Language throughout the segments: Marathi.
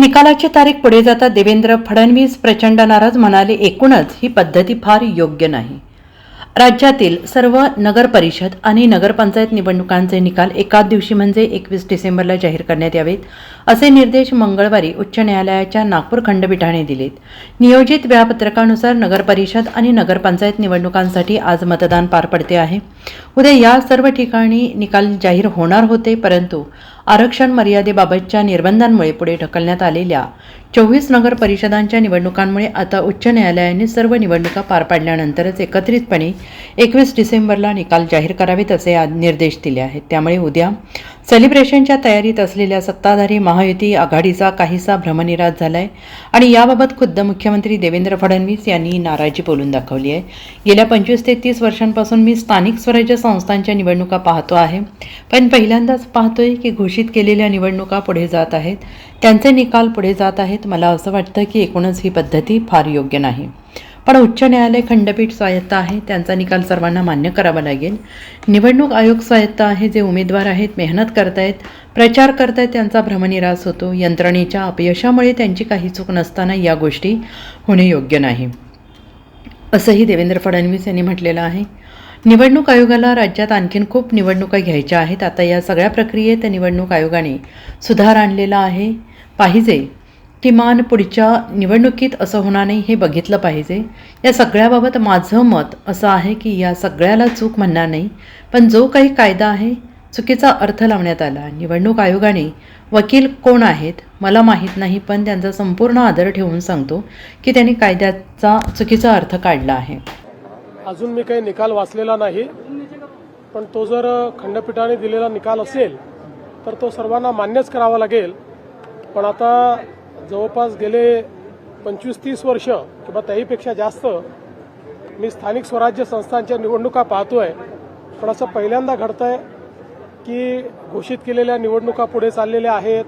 निकालाची तारीख पुढे जाता देवेंद्र फडणवीस प्रचंड नाराज म्हणाले एकूणच ही पद्धती फार योग्य नाही. राज्यातील सर्व नगरपरिषद आणि नगरपंचायत निवडणुकांचे निकाल एकाच दिवशी म्हणजे एकवीस डिसेंबरला जाहीर करण्यात यावेत असे निर्देश मंगळवारी उच्च न्यायालयाच्या नागपूर खंडपीठाने दिलेत. नियोजित वेळापत्रकानुसार नगरपरिषद आणि नगरपंचायत निवडणुकांसाठी आज मतदान पार पडते आहे. उद्या या सर्व ठिकाणी निकाल जाहीर होणार होते परंतु आरक्षण मर्यादेबाबतच्या निर्बंधांमुळे पुढे ढकलण्यात आलेल्या चोवीस नगर परिषदांच्या निवडणुकांमुळे आता उच्च न्यायालयाने सर्व निवडणुका पार पाडल्यानंतरच एकत्रितपणे एकवीस डिसेंबरला निकाल जाहीर करावेत असे निर्देश दिले आहेत. त्यामुळे उद्या सेलिब्रेशनच्या तयारीत असलेल्या सत्ताधारी महायुती आघाडीचा काहीसा भ्रमनिरास झालाय आणि याबाबत खुद्द मुख्यमंत्री देवेंद्र फडणवीस यांनी नाराजी बोलून दाखवली आहे. गेल्या पंचवीस ते तीस वर्षांपासून मी स्थानिक स्वराज्य संस्थांच्या निवडणुका पाहतो आहे. पण पहिल्यांदाच पाहतोय की घोषित केलेल्या निवडणुका पुढे जात आहेत. त्यांचे निकाल पुढे जात आहेत. मला असं वाटतं की एकूणच ही पद्धती फार योग्य नाही. पण उच्च न्यायालय खंडपीठ स्वायत्त आहे. त्यांचा निकाल सर्वांना मान्य करावा लागेल. निवडणूक आयोग स्वायत्त आहे जे उमेदवार आहेत मेहनत करतायत प्रचार करतायत त्यांचा भ्रमनिरास होतो. यंत्रणेच्या अपयशामुळे त्यांची काही चूक नसताना या गोष्टी होणे योग्य नाही. असंही देवेंद्र फडणवीस यांनी म्हटलेलं आहे. निवडणूक आयोगाला राज्यात आणखीन खूप निवडणुका घ्यायच्या आहेत. आता या सगळ्या प्रक्रियेत निवडणूक आयोगाने सुधार आणलेला आहे. पाहिजे किमान पुढच्या निवडणुकीत असं होणार नाही हे बघितलं पाहिजे. या सगळ्याबाबत माझं मत असं आहे की या सगळ्याला चूक म्हणणार नाही पण जो काही कायदा आहे चुकीचा अर्थ लावण्यात आला. निवडणूक आयोगाने वकील कोण आहेत मला माहीत नाही पण त्यांचा संपूर्ण आदर ठेवून सांगतो की त्यांनी कायद्याचा चुकीचा अर्थ काढला आहे. अजून मी काही निकाल वाचलेला नाही पण तो जर खंडपीठाने दिलेला निकाल असेल तर तो सर्वांना मान्यच करावा लागेल. पण आता जवळपास गेले पंचवीस तीस वर्ष किंवा त्याहीपेक्षा जास्त मी स्थानिक स्वराज्य संस्थांच्या निवडणुका पाहतोय. पण असं पहिल्यांदा घडतंय की घोषित केलेल्या निवडणुका पुढे चाललेल्या आहेत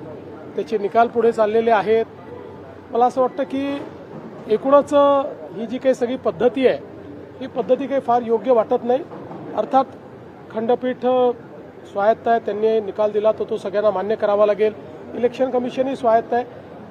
त्याचे निकाल पुढे चाललेले आहेत. मला असं वाटतं की एकूणच ही जी काही सगळी पद्धती आहे ही पद्धती काही फार योग्य वाटत नाही. अर्थात खंडपीठ स्वायत्त आहे त्यांनी निकाल दिला तर तो सगळ्यांना मान्य करावा लागेल. इलेक्शन कमिशनही स्वायत्त आहे.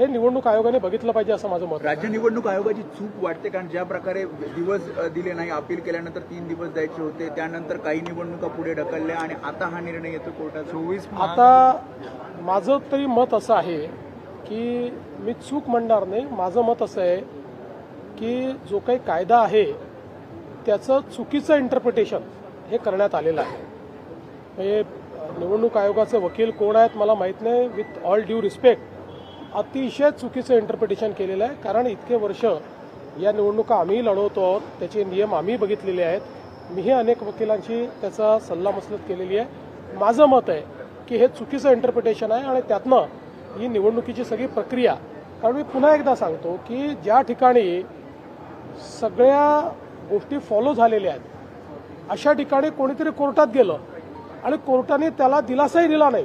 हे निवडणूक आयोगाने बघितलं पाहिजे असं माझं मत आहे. राज्य निवडणूक आयोगाची चूक वाटते कारण ज्या प्रकारे दिवस दिले नाही अपील केल्यानंतर तीन दिवस द्यायचे होते त्यानंतर काही निवडणुका पुढे ढकलल्या आणि आता हा निर्णय येतो कोर्टात. चोवीस आता माझं तरी मत असं आहे की मी चूक म्हणणार नाही. माझं मत असं आहे की जो काही कायदा आहे त्याचं चुकीचं इंटरप्रिटेशन हे करण्यात आलेलं आहे. म्हणजे निवडणूक आयोगाचे वकील कोण आहेत मला माहीत नाही. विथ ऑल ड्यू रिस्पेक्ट अतिशय चुकीचं इंटरप्रिटेशन केलेलं आहे. कारण इतके वर्ष या निवडणुका आम्हीही लढवतो आहोत. त्याचे नियम आम्ही बघितलेले आहेत. मीही अनेक वकिलांशी त्याचा सल्लामसलत केलेली आहे. माझं मत आहे की हे चुकीचं इंटरप्रिटेशन आहे आणि त्यातनं ही निवडणुकीची सगळी प्रक्रिया कारण मी पुन्हा एकदा सांगतो की ज्या ठिकाणी सगळ्या गोष्टी फॉलो झालेल्या आहेत अशा ठिकाणी कोणीतरी कोर्टात गेलं आणि कोर्टाने त्याला दिलासाही दिला नाही.